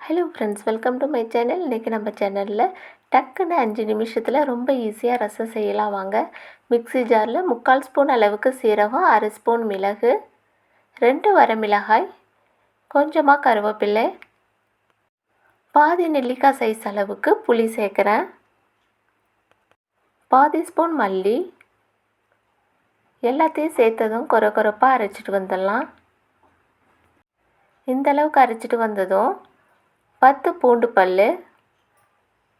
Hello friends welcome to my channel இன்றைக்கி நம்ம சேனலில் டக்குன்னு அஞ்சு நிமிஷத்தில் ரொம்ப ஈஸியாக ரசம் செய்யலாம் வாங்க. மிக்ஸி ஜாரில் முக்கால் ஸ்பூன் அளவுக்கு சீரகம் அரை ஸ்பூன் மிளகு ரெண்டு வரமிளகாய் கொஞ்சமாக கருவேப்பிள்ளை பாதி நெல்லிக்காய் சைஸ் அளவுக்கு புளி சேர்க்குறேன். பாதி ஸ்பூன் மல்லி எல்லாத்தையும் சேர்த்ததும் கொர கொரப்பாக அரைச்சிட்டு வந்துடலாம். இந்தளவுக்கு அரைச்சிட்டு வந்ததும் பத்து பூண்டு பல்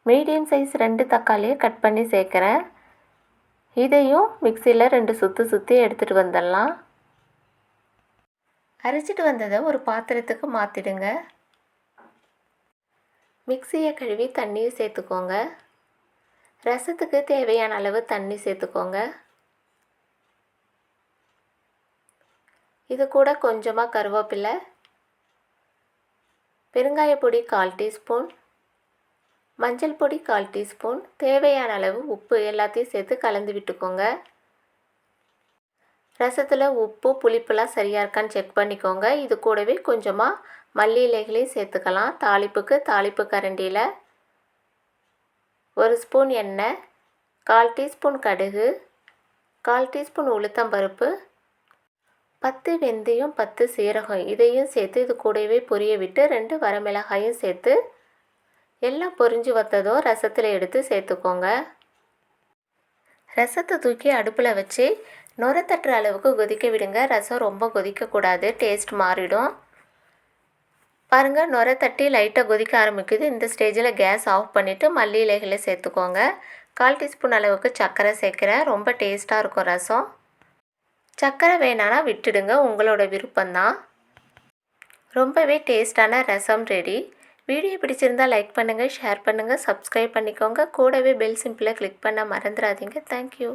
மீடியம் சைஸ் ரெண்டு தக்காளியை கட் பண்ணி சேர்க்குறேன். இதையும் மிக்சியில் ரெண்டு சுற்றி சுற்றி எடுத்துகிட்டு வந்துடலாம். அரைச்சிட்டு வந்ததை ஒரு பாத்திரத்துக்கு மாற்றிடுங்க மிக்சியை கழுவி தண்ணியை சேர்த்துக்கோங்க. ரசத்துக்கு தேவையான அளவு தண்ணி சேர்த்துக்கோங்க. இது கூட கொஞ்சமாக கருவேப்பிலை பெருங்காய பொடி கால் டீஸ்பூன் மஞ்சள் பொடி கால் டீஸ்பூன் தேவையான அளவு உப்பு எல்லாத்தையும் சேர்த்து கலந்து விட்டுக்கோங்க. ரசத்தில் உப்பு புளிப்புலாம் சரியாக இருக்கான்னு செக் பண்ணிக்கோங்க. இது கூடவே கொஞ்சமாக மல்லி இலைகளையும் சேர்த்துக்கலாம். தாளிப்புக்கு தாளிப்பு கரண்டியில் ஒரு ஸ்பூன் எண்ணெய் கால் டீஸ்பூன் கடுகு கால் டீஸ்பூன் உளுத்தம்பருப்பு பத்து வெந்தயம் பத்து சீரகம். இதையும் சேர்த்து இது கூடவே பொரிய விட்டு ரெண்டு வரமிளகாயும் சேர்த்து எல்லாம் பொரிஞ்சு வந்ததும் ரசத்தில் எடுத்து சேர்த்துக்கோங்க. ரசத்தை தூக்கி அடுப்பில் வச்சு நுர தட்டுற அளவுக்கு கொதிக்க விடுங்க. ரசம் ரொம்ப கொதிக்கக்கூடாது டேஸ்ட் மாறிடும். பாருங்கள் நுர தட்டி லைட்டாக கொதிக்க ஆரம்பிக்குது. இந்த ஸ்டேஜில் கேஸ் ஆஃப் பண்ணிவிட்டு மல்லி இலைகளை சேர்த்துக்கோங்க. கால் டீஸ்பூன் அளவுக்கு சர்க்கரை சேர்க்குறேன். ரொம்ப டேஸ்ட்டாக இருக்கும் ரசம். சக்கரை வேணான்னா விட்டுடுங்க உங்களோட விருப்பம்தான். ரொம்பவே டேஸ்டான ரசம் ரெடி. வீடியோ பிடிச்சிருந்தால் லைக் பண்ணுங்கள் ஷேர் பண்ணுங்கள் சப்ஸ்கிரைப் பண்ணிக்கோங்க. கூடவே பெல் சிம்பிளை கிளிக் பண்ண மறந்துடாதீங்க. தேங்க்யூ